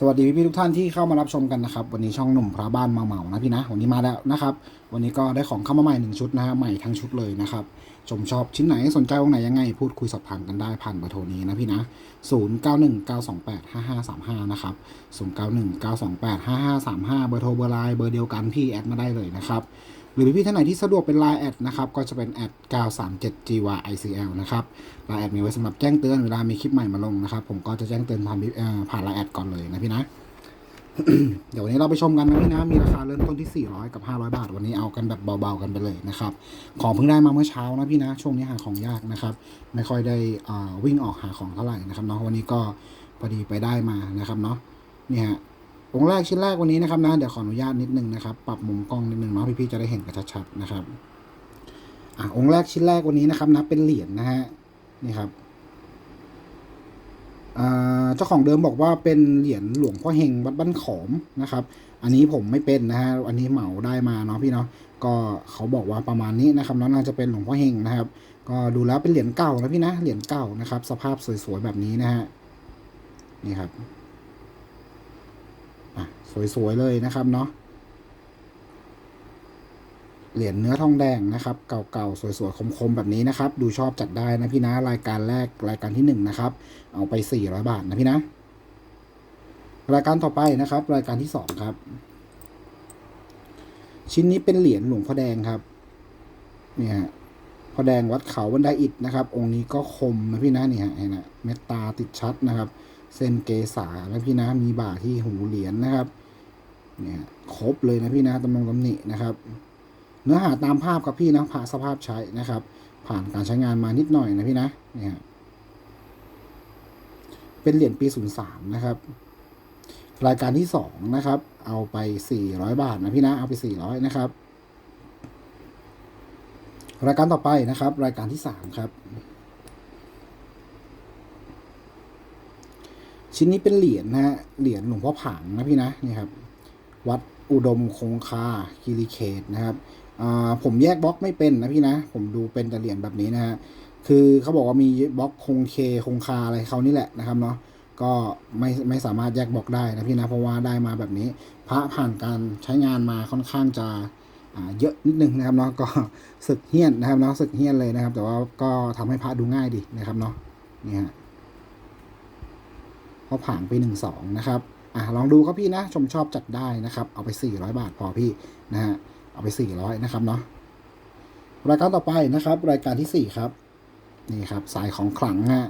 สวัสดีพี่ๆทุกท่านที่เข้ามารับชมกันนะครับ วันนี้ช่องหนุ่มพระบ้านมาเหมานะพี่นะวันนี้มาแล้วนะครับ วันนี้ก็ได้ของเข้ามาใหม่หนึ่งชุดนะฮะใหม่ทั้งชุดเลยนะครับชมชอบชิ้นไหนสนใจองไหนยังไง พูดคุยสอบถามกันได้ผ่านเบอร์โทรนี้นะพี่นะ 0 9 1 9 2 8 5 5 3 5 นะครับ 0 9 1 9 2 8 5 5 3 5 เบอร์โทรเบอร์ไลน์เบอร์เดียวกันพี่แอดมาได้เลยนะครับ หรือพี่ๆท่านไหนที่สะดวกเป็น Line แอดนะครับก็จะเป็นแอด937 gyicl นะครับ Line แอดมีไว้สำหรับแจ้งเตือนเวลามีคลิปใหม่มาลงนะครับ ผมก็จะแจ้งเตือนผ่านผ่าน Line แอดก่อนเลยนะพี่นะ เดี๋ยววันนี้เราไปชมกันนะพี่นะ มีราคาเริ่มต้นที่ 400 กับ 500 บาท วันนี้เอากันแบบเบาๆกันไปเลยนะครับ ของเพิ่งได้มาเมื่อเช้านะพี่นะ ช่วงนี้หาของยากนะครับ ไม่ค่อยได้อ่าวิ่งออกหาของเท่าไหร่นะครับเนาะวันนี้ก็พอดีไปได้มานะครับเนาะนี่ฮะ องค์แรกชิ้นแรกวันนี้นะครับนะเดี๋ยวขออนุญาตนิดนึงนะครับ ปรับมุมกล้องนิดนึงเนาะพี่ๆจะได้เห็นกันชัดๆนะครับอะองค์แรกชิ้นแรกวันนี้นะครับนะเป็นเหรียญนะฮะนี่ครับอ่าเจ้าของเดิมบอกว่าเป็นเหรียญหลวงพ่อเฮงวัดบ้านขอมนะครับ อันนี้ผมไม่เป็นนะฮะอันนี้เหมาได้มาเนาะพี่เนาะก็เขาบอกว่าประมาณนี้นะครับแล้วน่าจะเป็นหลวงพ่อเฮงนะครับ ก็ดูแล้วเป็นเหรียญเก่านะพี่นะเหรียญเก่านะครับ สภาพสวยๆแบบนี้นะฮะนี่ครับ สวยๆเลยนะครับเนาะเหรียญเนื้อทองแดงนะครับ เก่าๆ สวยๆ คมๆ แบบนี้นะครับ ดูชอบจัดได้นะพี่นะ รายการแรกรายการที่หนึ่งนะครับ เอาไปสี่ร้อยบาทนะพี่นะ รายการต่อไปนะครับ รายการที่สองครับ ชิ้นนี้เป็นเหรียญหลวงพ่อแดงครับ เนี่ฮะพ่อแดงวัดเขาบันไดอิฐนะครับ องค์นี้ก็คมนะพี่นะนี่ฮะเห็นนะเมตตาติดชัดนะครับ เส้นเกษาแล้วพี่นะมีบ่าที่หูเหรียญนะครับเนี่ยครบเลยนะพี่นะตำนงตำหนินะครับ เนื้อหาตามภาพครับพี่นะผ่าสภาพใช้นะครับ ผ่านการใช้งานมานิดหน่อยนะพี่นะเนี่ยเป็นเหรียญปี 03 นะครับ รายการที่ 2 นะครับ เอาไป 400 บาทนะพี่นะเอาไป 400 นะครับ รายการต่อไปนะครับ รายการที่ 3 ครับ ชิ้นนี้เป็นเหรียญนะฮะ เหรียญหลวงพ่อผางนะพี่นะนี่ครับ วัดอุดมคงคาคิริเขตนะครับอ่าผมแยกบล็อกไม่เป็นนะพี่นะ ผมดูเป็นแต่เหรียญแบบนี้นะฮะ คือเขาบอกว่ามีบล็อกคงเคคงคาอะไรเขานี่แหละนะครับเนาะ ก็ไม่ไม่สามารถแยกบล็อกได้นะพี่นะเพราะว่าได้มาแบบนี้ พระผ่านการใช้งานมาค่อนข้างจะเยอะนิดนึงนะครับเนาะ ก็สึกเฮี้ยนนะครับเนาะสึกเฮี้ยนเลยนะครับ แต่ว่าก็ทำให้พระดูง่ายดีนะครับเนาะ นี่ฮะ พอผ่านไปหนึ่งสองนะครับ อะลองดูครับพี่นะ ชมชอบจัดได้นะครับ เอาไปสี่ร้อยบาทพอพี่นะฮะ เอาไปสี่ร้อยนะครับเนาะ รายการต่อไปนะครับ รายการที่สี่ครับ นี่ครับสายของขลังฮะ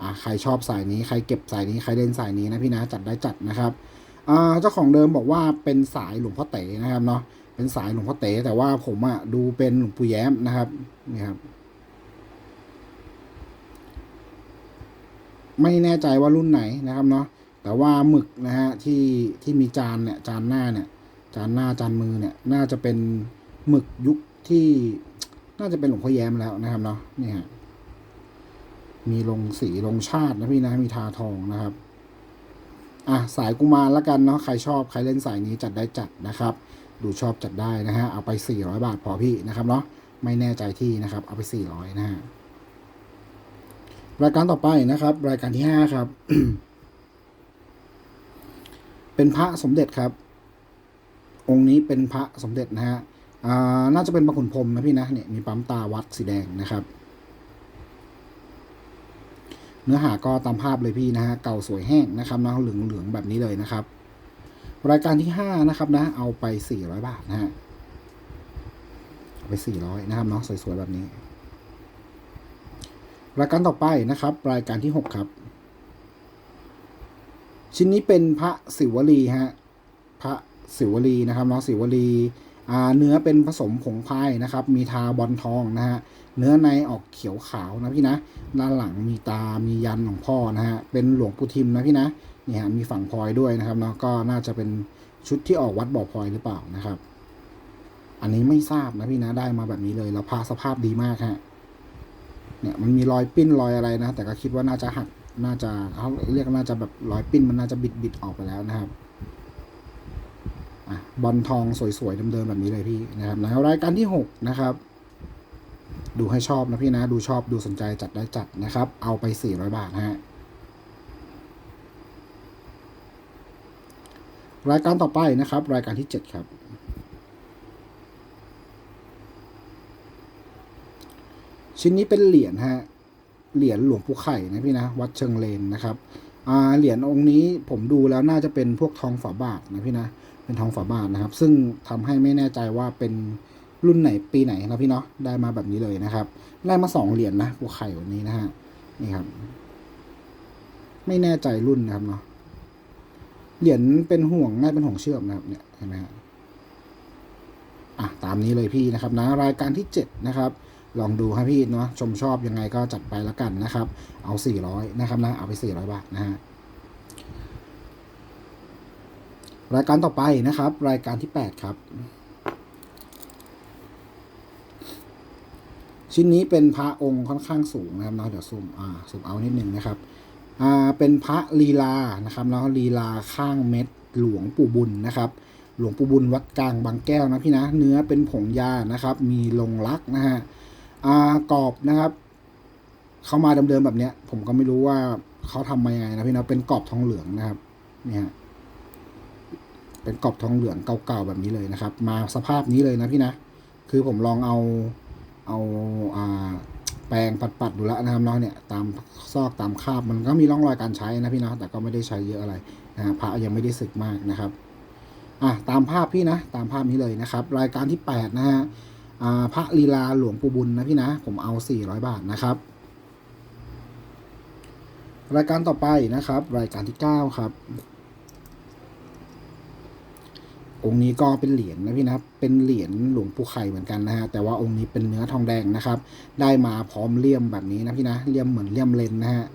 อ่าใครชอบสายนี้ ใครเก็บสายนี้ ใครเล่นสายนี้นะพี่นะ จัดได้จัดนะครับอ่าเจ้าของเดิมบอกว่าเป็นสายหลวงพ่อเต๋นะครับเนาะ เป็นสายหลวงพ่อเต๋แต่ว่าผมอะดูเป็นหลวงปู่แย้มนะครับ นี่ครับ ไม่แน่ใจว่ารุ่นไหนนะครับเนาะแต่ว่าหมึกนะฮะที่ที่มีจานเนี่ยจานหน้าเนี่ยจานหน้าจานมือเนี่ยน่าจะเป็นหมึกยุคที่น่าจะเป็นหลวงพ่อแย้มแล้วนะครับเนาะนี่ฮะมีลงสีลงชาตินะพี่นะมีทาทองนะครับอะสายกุมารละกันเนาะใครชอบใครเล่นสายนี้จัดได้จัดนะครับ ดูชอบจัดได้นะฮะเอาไป 400 บาทพอพี่นะครับเนาะไม่แน่ใจที่นะครับ เอาไป 400 นะฮะ รายการต่อไปนะครับ รายการที่5ครับ เป็นพระสมเด็จครับ องค์นี้เป็นพระสมเด็จนะฮะน่าจะเป็นพระขุนพรมนะพี่นะเนี่ยมีปั๊มตาวัดสีแดงนะครับ เนื้อหาก็ตามภาพเลยพี่นะฮะเก่าสวยแห้งนะครับนะเหลืองเหลืองๆแบบนี้เลยนะครับ รายการที่ห้านะครับนะ เอาไปสี่ร้อยบาทนะฮะไปสี่ร้อยนะครับเนาะสวยๆแบบนี้ รายการต่อไปนะครับ รายการที่หกครับ ชิ้นนี้เป็นพระศิวลีฮะพระศิวลีนะครับเนาะศิวลีอ่าเนื้อเป็นผสมผงพายนะครับ มีทาบอลทองนะฮะเนื้อในออกเขียวขาวนะพี่นะด้านหลังมีตา มียันของพ่อนะฮะเป็นหลวงปู่ทิมนะพี่นะนี่ฮะมีฝั่งพลอยด้วยนะครับเนาะก็น่าจะเป็นชุดที่ออกวัดบ่อพลอยหรือเปล่านะครับ อันนี้ไม่ทราบนะพี่นะได้มาแบบนี้เลยแล้วพาสภาพดีมากฮะ เนี่ยมันมีรอยปิ้นรอยอะไรนะ แต่ก็คิดว่าน่าจะหักน่าจะเขาเรียกน่าจะแบบรอยปิ้นมันน่าจะบิดบิดออกไปแล้วนะครับอะบอลทองสวยๆเดิมๆแบบนี้เลยพี่นะครับแล้วรายการที่หกนะครับ ดูให้ชอบนะพี่นะ ดูชอบดูสนใจจัดได้จัดนะครับ เอาไป 400 บาทฮะรายการต่อไปนะครับ รายการที่เจ็ดครับ ชิ้นนี้เป็นเหรียญฮะ เหรียญหลวงปู่ไข่นะพี่นะ วัดเชิงเลนนะครับเหรียญองค์นี้ผมดูแล้วน่าจะเป็นพวกทองฝาบาทนะพี่นะ เป็นทองฝาบาทนะครับ ซึ่งทำให้ไม่แน่ใจว่าเป็นรุ่นไหนปีไหนนะพี่เนาะ ได้มาแบบนี้เลยนะครับ ได้มาสองเหรียญนะปู่ไข่วันนี้นะฮะ นี่ครับ ไม่แน่ใจรุ่นนะครับเนาะ เหรียญเป็นห่วงง่ายเป็นห่วงเชื่อมนะครับ เนี่ยเห็นไหมฮะอะตามนี้เลยพี่นะครับนะ รายการที่เจ็ดนะครับ ลองดูครับพี่เนาะชมชอบยังไงก็จัดไปแล้วกันนะครับ เอาสี่ร้อยนะครับนะเอาไปสี่ร้อยบาทนะฮะรายการต่อไปนะครับ รายการที่แปดครับ ชิ้นนี้เป็นพระองค์ค่อนข้างสูงนะครับเนาะเดี๋ยวซูมอ่าซูมเอานิดหนึ่งนะครับอ่าเป็นพระลีลานะครับแล้วลีลาข้างเม็ดหลวงปู่บุญนะครับหลวงปู่บุญวัดกลางบางแก้วนะพี่นะ เนื้อเป็นผงยานะครับ มีลงรักนะฮะ กรอบนะครับเขามาเดิมๆแบบเนี้ย ผมก็ไม่รู้ว่าเขาทำมายังไงนะพี่นะเป็นกรอบทองเหลืองนะครับเนี่ยเป็นกรอบทองเหลืองเก่าๆแบบนี้เลยนะครับ มาสภาพนี้เลยนะพี่นะ คือผมลองเอาเอาอ่าแปรงปัดๆดูแล้วนะครับเนาะเนี่ยตามซอกตามคาบมันก็มีร่องรอยการใช้นะพี่เนาะแต่ก็ไม่ได้ใช้เยอะอะไรนะพระยังไม่ได้สึกมากนะครับอะตามภาพพี่นะ ตามภาพนี้เลยนะครับ รายการที่ 8 นะฮะ พระลีลาหลวงปู่บุญนะพี่นะ ผมเอา 400 บาทนะครับ รายการต่อไปนะครับ รายการที่ 9 ครับ องค์นี้ก็เป็นเหรียญนะพี่นะ เป็นเหรียญหลวงปู่ไข่เหมือนกันนะฮะ แต่ว่าองค์นี้เป็นเนื้อทองแดงนะครับ ได้มาพร้อมเลี่ยมแบบนี้นะพี่นะ เลี่ยมเหมือนเลี่ยมเลนนะฮะ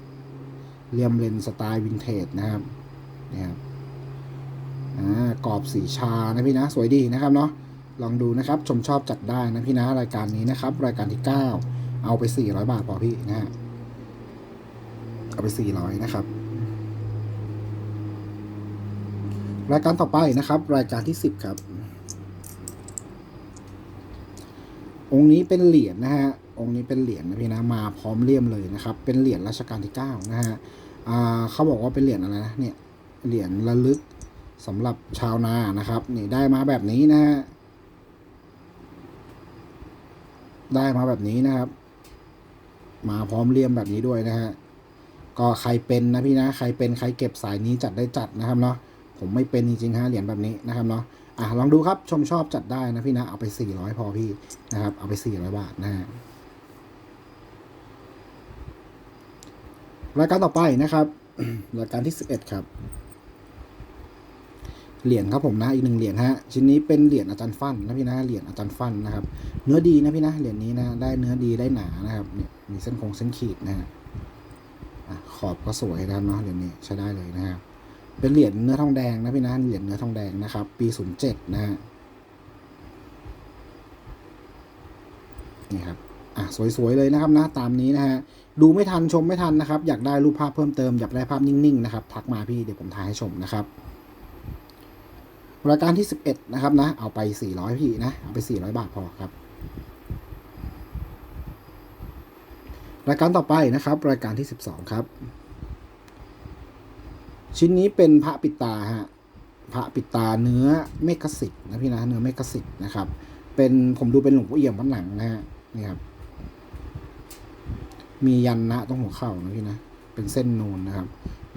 เลี่ยมเลนสไตล์วินเทจนะครับนี่ครับ อ่า กรอบสีชานะพี่นะ สวยดีนะครับเนาะ ลองดูนะครับ ชมชอบจัดได้นะพี่นะรายการนี้นะครับ รายการที่ 9 เอาไป 400 บาทพอพี่นะฮะเอาไป 400 นะครับ รายการต่อไปนะครับ รายการที่ 10 ครับ องค์นี้เป็นเหรียญนะฮะองค์นี้เป็นเหรียญนะพี่นะมาพร้อมเลี่ยมเลยนะครับ เป็นเหรียญรัชกาลที่ 9 นะฮะอ่าเขาบอกว่าเป็นเหรียญอะไรนะเนี่ยเหรียญระลึกสำหรับชาวนานะครับ นี่ได้มาแบบนี้นะฮะ ได้มาแบบนี้นะครับ มาพร้อมเลี่ยมแบบนี้ด้วยนะฮะก็ใครเป็นนะพี่นะใครเป็นใครเก็บสายนี้จัดได้จัดนะครับเนาะผมไม่เป็นจริงๆฮะเหรียญแบบนี้นะครับเนาะอะลองดูครับชมชอบจัดได้นะพี่นะเอาไป400พอพี่นะครับ เอาไป400บาทนะฮะรายการต่อไปนะครับรายการที่ 11 ครับ เหรียญครับผมนะอีกหนึ่งเหรียญฮะชิ้นนี้เป็นเหรียญอาจารย์ฟันนะพี่นะเหรียญอาจารย์ฟันนะครับเนื้อดีนะพี่นะเหรียญนี้นะได้เนื้อดีได้หนานะครับเนี่ยมีเส้นคงเส้นขีดนะฮะขอบก็สวยนะเนาะเหรียญนี้ใช้ได้เลยนะครับเป็นเหรียญเนื้อทองแดงนะพี่นะเหรียญเนื้อทองแดงนะครับ ปีศูนย์เจ็ดนะฮะนี่ครับอะสวยๆเลยนะครับนะตามนี้นะฮะดูไม่ทันชมไม่ทันนะครับ อยากได้รูปภาพเพิ่มเติมอยากได้ภาพนิ่งๆนะครับทักมาพี่เดี๋ยวผมถ่ายให้ชมนะครับ รายการที่ 11 นะครับนะ เอาไป 400 พี่นะ เอาไป 400 บาทพอครับ รายการต่อไปนะครับ รายการที่ 12 ครับ ชิ้นนี้เป็นพระปิดตาฮะ พระปิดตาเนื้อเมกสิกนะพี่นะ เนื้อเมกสิกนะครับ เป็นผมดูเป็นหลวงพ่อเอี่ยมวัดหลังนะฮะ นี่ครับ มียันนะตรงหัวเข่านะพี่นะ เป็นเส้นนูนนะครับ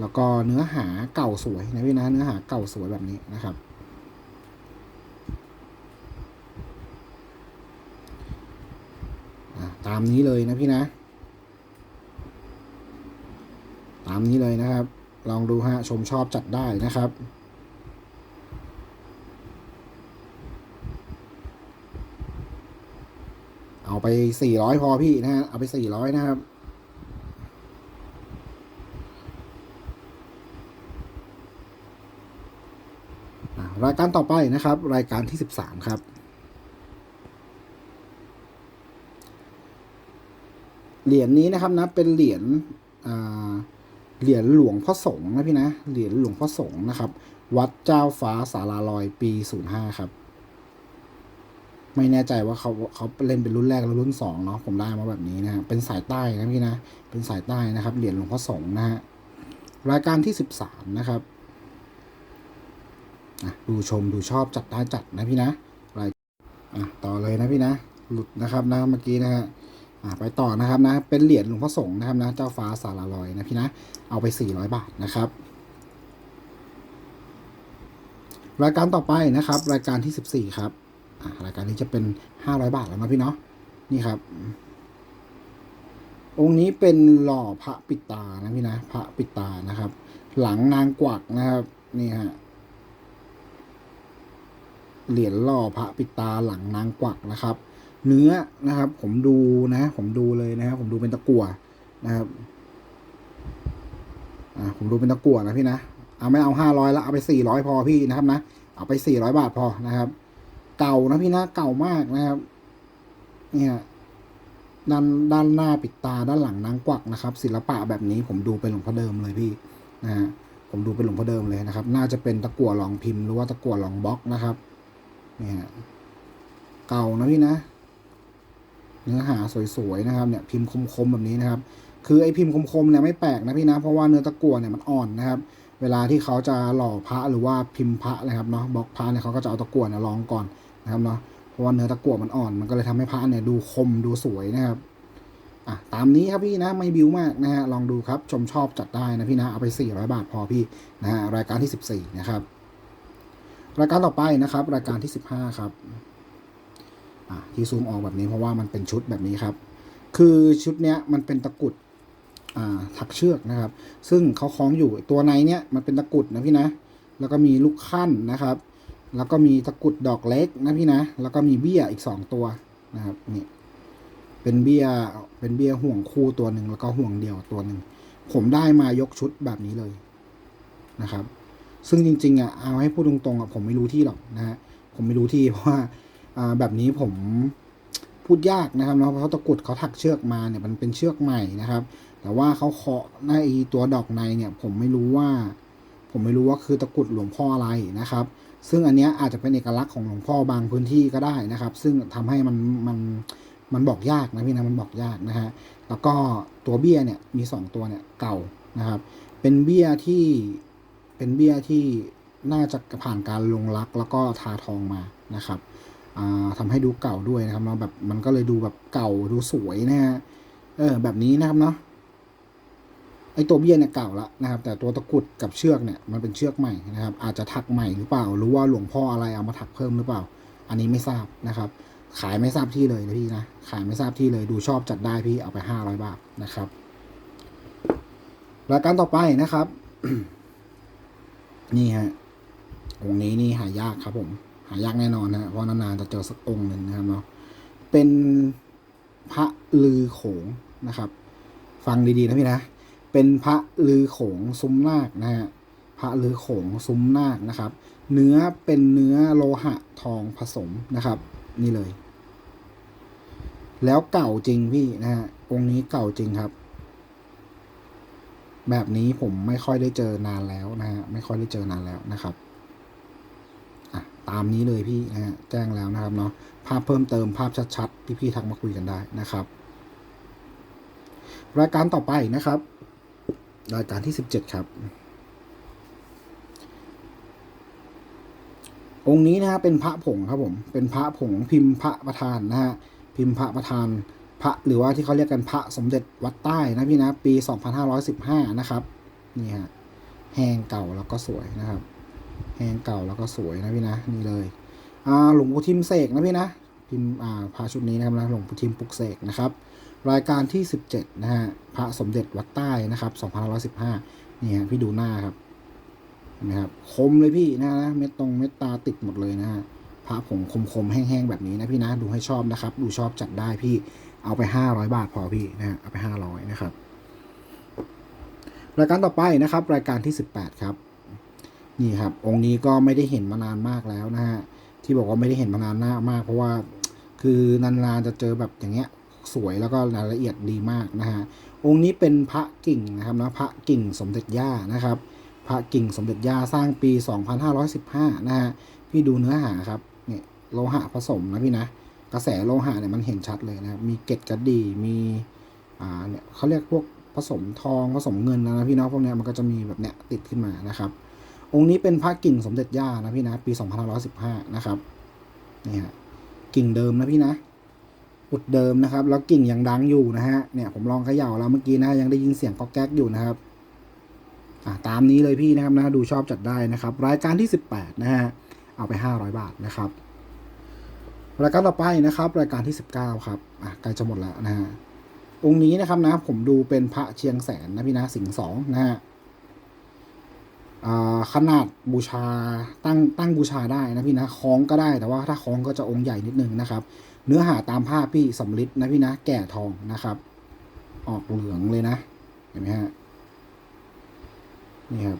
แล้วก็เนื้อหาเก่าสวยนะพี่นะเนื้อหาเก่าสวยแบบนี้นะครับ อะ ตามนี้เลยนะพี่นะ ตามนี้เลยนะครับ ลองดูฮะชมชอบจัดได้นะครับเอาไปสี่ร้อยพอพี่นะฮะ เอาไปสี่ร้อยนะครับ รายการต่อไปนะครับ รายการที่สิบสามครับ เหรียญนี้นะครับนะเป็นเหรียญเหรียญหลวงพ่อสงฆ์นะพี่นะเหรียญหลวงพ่อสงฆ์นะครับ วัดเจ้าฟ้าสาราลอยปีศูนย์ห้าครับ ไม่แน่ใจว่าเขาเขาเล่นเป็นรุ่นแรกหรือรุ่นสองเนาะผมได้มาแบบนี้นะฮะเป็นสายใต้นะพี่นะเป็นสายใต้นะครับเหรียญหลวงพ่อสงฆ์นะฮะรายการที่สิบสามนะครับดูชมดูชอบจัดได้จัดนะพี่นะอะไรอะต่อเลยนะพี่นะหลุดนะครับนะเมื่อกี้นะฮะ อะไปต่อนะครับนะ เป็นเหรียญหลวงพ่อสงฆ์นะครับนะ เจ้าฟ้าสาราลอยนะพี่นะ เอาไป 400 บาทนะครับ รายการต่อไปนะครับ รายการที่ 14 ครับอะรายการนี้จะเป็น 500 บาทแล้วนะพี่เนาะ นี่ครับ องค์นี้เป็นหล่อพระปิดตานะพี่นะ พระปิดตานะครับ หลังนางกวักนะครับ นี่ฮะ เหรียญหล่อพระปิดตาหลังนางกวักนะครับ เนื้อนะครับ ผมดูนะ ผมดูเลยนะครับ ผมดูเป็นตะกั่วนะครับอ่าผมดูเป็นตะกั่วนะพี่นะเอาไม่เอาห้าร้อยแล้วเอาไปสี่ร้อยพอพี่นะครับนะเอาไปสี่ร้อยบาทพอนะครับ เก่านะพี่นะเก่ามากนะครับ เนี่ยด้านด้านหน้าปิดตาด้านหลังนางกวักนะครับ ศิลปะแบบนี้ผมดูเป็นหลวงพ่อเดิมเลยพี่นะฮะผมดูเป็นหลวงพ่อเดิมเลยนะครับ น่าจะเป็นตะกั่วรองพิมพ์หรือว่าตะกั่วรองบล็อกนะครับเนี่ยฮะเก่านะพี่นะ เนื้อหาสวยๆนะครับเนี่ยพิมพ์คมๆแบบนี้นะครับ คือไอ้พิมพ์คมๆเนี่ยไม่แปลกนะพี่นะเพราะว่าเนื้อตะกั่วเนี่ยมันอ่อนนะครับ เวลาที่เขาจะหล่อพระหรือว่าพิมพ์พระนะครับเนาะบล็อกพระเนี่ยเขาก็จะเอาตะกั่วเนี่ยรองก่อนนะครับเนาะเพราะว่าเนื้อตะกั่วมันอ่อน มันก็เลยทำให้พระเนี่ยดูคมดูสวยนะครับอะตามนี้ครับพี่นะไม่บิวมากนะฮะลองดูครับชมชอบจัดได้นะพี่นะเอาไป 400 บาทพอพี่นะฮะรายการที่ 14 นะครับ รายการต่อไปนะครับ รายการที่ 15 ครับ ที่ซูมออกแบบนี้เพราะว่ามันเป็นชุดแบบนี้ครับ คือชุดเนี้ยมันเป็นตะกุดอ่าถักเชือกนะครับ ซึ่งเขาคล้องอยู่ตัวในเนี้ยมันเป็นตะกุดนะพี่นะ แล้วก็มีลูกขั้นนะครับ แล้วก็มีตะกุดดอกเล็กนะพี่นะ แล้วก็มีเบี้ยอีกสองตัวนะครับนี่เป็นเบี้ยเป็นเบี้ยห่วงคู่ตัวหนึ่งแล้วก็ห่วงเดียวตัวหนึ่งผมได้มายกชุดแบบนี้เลยนะครับ ซึ่งจริงๆอะเอาให้พูดตรงๆอะผมไม่รู้ที่หรอกนะฮะผมไม่รู้ที่เพราะว่า แบบนี้ผมพูดยากนะครับเนาะเพราะตะกรุดเขาถักเชือกมาเนี่ยมันเป็นเชือกใหม่นะครับ แต่ว่าเขาเคาะในตัวดอกในเนี่ยผมไม่รู้ว่า ผมไม่รู้ว่าคือตะกรุดหลวงพ่ออะไรนะครับ ซึ่งอันเนี้ยอาจจะเป็นเอกลักษณ์ของหลวงพ่อบางพื้นที่ก็ได้นะครับ ซึ่งทำให้มันมันมันบอกยากนะพี่นะมันบอกยากนะฮะแล้วก็ตัวเบี้ยเนี่ยมีสองตัวเนี่ยเก่านะครับ เป็นเบี้ยที่เป็นเบี้ยที่น่าจะผ่านการลงรักแล้วก็ทาทองมานะครับ อ่าทำให้ดูเก่าด้วยนะครับเนาะแบบมันก็เลยดูแบบเก่าดูสวยนะฮะเออแบบนี้นะครับเนาะไอตัวเบี้ยเนี่ยเก่าละนะครับ แต่ตัวตะกุดกับเชือกเนี่ยมันเป็นเชือกใหม่นะครับ อาจจะถักใหม่หรือเปล่า หรือว่าหลวงพ่ออะไรเอามาถักเพิ่มหรือเปล่า อันนี้ไม่ทราบนะครับ ขายไม่ทราบที่เลยนะพี่นะขายไม่ทราบที่เลยดูชอบจัดได้พี่เอาไปห้าร้อยบาทนะครับรายการต่อไปนะครับ นี่ฮะองนี้นี่หายากครับผม หายากแน่นอนนะเพราะนานๆจะเจอสักองค์หนึ่งนะครับเนาะเป็นพระลือโขงนะครับ ฟังดีๆนะพี่นะ เป็นพระลือโขงซุ้มนาคนะฮะพระลือโขงซุ้มนาคนะครับ เนื้อเป็นเนื้อโลหะทองผสมนะครับ นี่เลย แล้วเก่าจริงพี่นะฮะองค์นี้เก่าจริงครับ แบบนี้ผมไม่ค่อยได้เจอนานแล้วนะฮะไม่ค่อยได้เจอนานแล้วนะครับ ตามนี้เลยพี่นะฮะแจ้งแล้วนะครับเนาะภาพเพิ่มเติมภาพชัดๆที่พี่ทักมาคุยกันได้นะครับ รายการต่อไปนะครับ รายการที่สิบเจ็ดครับ องค์นี้นะฮะเป็นพระผงครับผมเป็นพระผงพิมพ์พระประธานนะฮะพิมพ์พระประธานพระหรือว่าที่เขาเรียกกันพระสมเด็จวัดใต้นะพี่นะปี 2515 นะครับ นี่ฮะแห้งเก่าแล้วก็สวยนะครับ แห้งเก่าแล้วก็สวยนะพี่นะนี่เลยอ่าหลวงปู่ทิมเสกนะพี่นะพิมพ์อ่าพระชุดนี้นะครับนะหลวงปู่ทิมปลุกเสกนะครับรายการที่ 17 นะฮะพระสมเด็จวัดใต้นะครับ2515นี่ฮะพี่ดูหน้าครับนไหมครับคมเลยพี่นะนะเม็ดตรงเม็ดตาติดหมดเลยนะฮะพระผงคมๆแห้งๆแบบนี้นะพี่นะดูให้ชอบนะครับ ดูชอบจัดได้พี่เอาไป 500 บาทพอพี่นะฮะเอาไป 500 นะครับ รายการต่อไปนะครับ รายการที่ 18 ครับ นี่ครับ องค์นี้ก็ไม่ได้เห็นมานานมากแล้วนะฮะที่บอกว่าไม่ได้เห็นมานานหน้ามาก เพราะว่าคือนานๆจะเจอแบบอย่างเงี้ยสวยแล้วก็รายละเอียดดีมากนะฮะองค์นี้เป็นพระกิ่งนะครับนะพระกิ่งสมเด็จย่านะครับ พระกิ่งสมเด็จย่าสร้างปี 2515 นะฮะพี่ดูเนื้อหาครับเนี่ยโลหะผสมนะพี่นะกระแสโลหะเนี่ยมันเห็นชัดเลยนะครับมีเกล็ดกระดีมีอ่าเนี่ยเขาเรียกพวกผสมทองผสมเงินนะพี่เนาะพวกเนี้ยมันก็จะมีแบบเนี้ยติดขึ้นมานะครับ องค์นี้เป็นพระกิ่งสมเด็จย่านะพี่นะ ปี 2515 นะครับนี่ฮะกิ่งเดิมนะพี่นะ อุดเดิมนะครับ แล้วกิ่งยังดังอยู่นะฮะเนี่ยผมลองเขย่าแล้วเมื่อกี้นะยังได้ยินเสียงก๊อกแก๊กอยู่นะครับอะตามนี้เลยพี่นะครับนะดูชอบจัดได้นะครับ รายการที่ 18 นะฮะเอาไป 500 บาทนะครับรายการต่อไปนะครับ รายการที่ 19 ครับอะใกล้จะหมดแล้วนะฮะองค์นี้นะครับนะผมดูเป็นพระเชียงแสนนะพี่นะสิงสองนะฮะ ขนาดบูชาตั้งตั้งบูชาได้นะพี่นะคล้องก็ได้แต่ว่าถ้าคล้องก็จะองค์ใหญ่นิดนึงนะครับ เนื้อหาตามภาพพี่สำลิดนะพี่นะแก่ทองนะครับ ออกเหลืองเลยนะเห็นไหมฮะนี่ครับ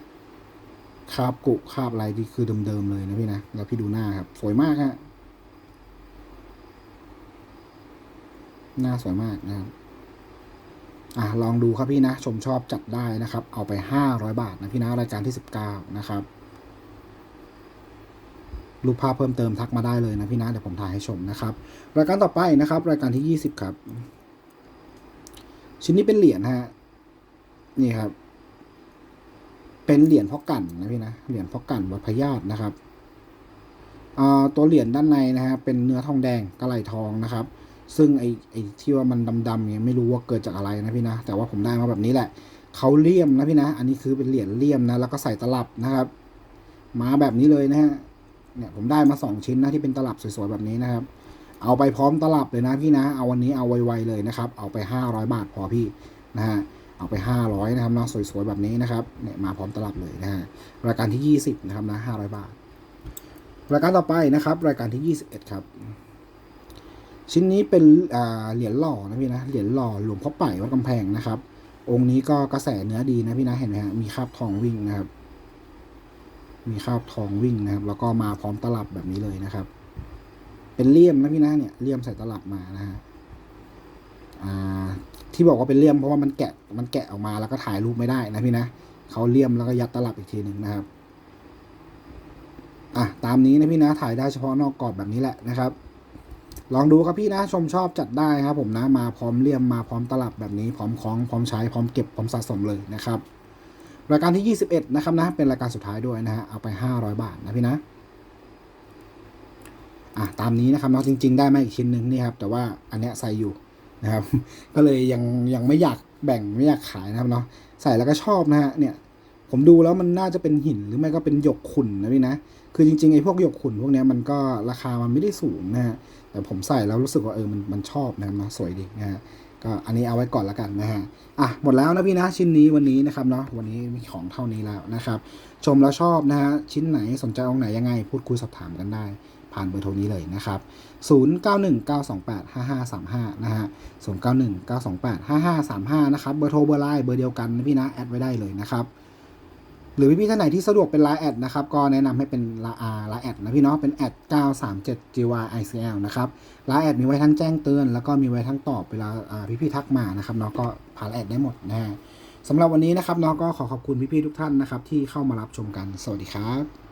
คาบกุคาบอะไรที่คือเดิมๆเลยนะพี่นะแล้วพี่ดูหน้าครับ สวยมากฮะหน้าสวยมากนะครับ อะลองดูครับพี่นะ ชมชอบจัดได้นะครับ เอาไปห้าร้อยบาทนะพี่นะรายการที่สิบเก้านะครับรูปภาพเพิ่มเติมทักมาได้เลยนะพี่นะเดี๋ยวผมถ่ายให้ชมนะครับ รายการต่อไปนะครับ รายการที่ยี่สิบครับ ชิ้นนี้เป็นเหรียญฮะนี่ครับ เป็นเหรียญพ่อกันนะพี่นะเหรียญพ่อกันวัดพญาตนะครับตัวเหรียญด้านในนะฮะเป็นเนื้อทองแดงกระไหลทองนะครับ ซึ่งไอไอที่ว่ามันดำๆเนี่ยไม่รู้ว่าเกิดจากอะไรนะพี่นะ แต่ว่าผมได้มาแบบนี้แหละเขาเลี่ยมนะพี่นะ อันนี้คือเป็นเหรียญเลี่ยมนะ แล้วก็ใส่ตลับนะครับ มาแบบนี้เลยนะฮะ เนี่ยผมได้มาสองชิ้นนะที่เป็นตลับสวยๆแบบนี้นะครับ เอาไปพร้อมตลับเลยนะพี่นะ เอาวันนี้เอาไวๆเลยนะครับ เอาไปห้าร้อยบาทพอพี่นะฮะ เอาไปห้าร้อยนะครับนาะสวยๆแบบนี้นะครับ เนี่ยมาพร้อมตลับเลยนะฮะ รายการที่ยี่สิบนะครับนะห้าร้อยบาท รายการต่อไปนะครับ รายการที่ยี่สิบเอ็ดครับ ชิ้นนี้เป็นเหรียญหล่อนะพี่นะ เหรียญหล่อหลวงพ่อไป่วัดกำแพงนะครับ องค์นี้ก็กระแสเนื้อดีนะพี่นะ เห็นไหมฮะ มีคราบทองวิ่งนะครับ มีคราบทองวิ่งนะครับ แล้วก็มาพร้อมตลับแบบนี้เลยนะครับ เป็นเลี่ยมนะพี่นะเนี่ย เลี่ยมใส่ตลับมานะฮะอ่าที่บอกว่าเป็นเลี่ยมเพราะว่ามันแกะ มันแกะออกมาแล้วก็ถ่ายรูปไม่ได้นะพี่นะเขาเลี่ยมแล้วก็ยัดตลับอีกทีหนึ่งนะครับ อะ ตามนี้นะพี่นะ ถ่ายได้เฉพาะนอกกรอบแบบนี้แหละนะครับ ลองดูครับพี่นะชมชอบจัดได้ครับผมนะมาพร้อมเลี่ยมมาพร้อมตลับแบบนี้พร้อมคล้องพร้อมใช้พร้อมเก็บพร้อมสะสมเลยนะครับรายการที่ 21 นะครับนะเป็นรายการสุดท้ายด้วยนะฮะเอาไป 500 บาทนะพี่นะอะตามนี้นะครับเนาะจริง ๆ ได้มาอีกชิ้นหนึ่งนี่ครับแต่ว่าอันเนี้ยใส่อยู่นะครับ ก็เลยยังยังไม่อยากแบ่งไม่อยากขายนะครับเนาะใส่แล้วก็ชอบนะฮะเนี่ยผมดูแล้วมันน่าจะเป็นหินหรือไม่ก็เป็นหยกขุ่นนะพี่นะ คือจริงๆไอ้พวกหยกขุ่นพวกเนี้ยมันก็ราคามันไม่ได้สูงนะฮะ แต่ผมใส่แล้วรู้สึกว่าเออมันมันชอบนะครับเนาะสวยดีนะฮะก็อันนี้เอาไว้ก่อนละกันนะฮะอะหมดแล้วนะพี่นะชิ้นนี้วันนี้นะครับเนาะวันนี้มีของเท่านี้แล้วนะครับ ชมแล้วชอบนะฮะชิ้นไหนสนใจองค์ไหนยังไง พูดคุยสอบถามกันได้ ผ่านเบอร์โทรนี้เลยนะครับ 0919285535 นะฮะ 0919285535 นะครับเบอร์โทรเบอร์ไลน์เบอร์เดียวกันนะพี่นะแอดไว้ได้เลยนะครับ หรือพี่ๆท่านไหนที่สะดวกเป็นไลน์แอดนะครับ ก็แนะนำให้เป็นไลน์อาไลน์แอดนะพี่เนาะ เป็นแอด937 gyicl นะครับไลน์แอดมีไว้ทั้งแจ้งเตือน แล้วก็มีไว้ทั้งตอบเวลาอ่พี่ๆทักมานะครับเนาะ ก็ผ่านแอดได้หมดนะฮะสำหรับวันนี้นะครับเนาะก็ขอขอบคุณพี่ๆทุกท่านนะครับที่เข้ามารับชมกัน สวัสดีครับ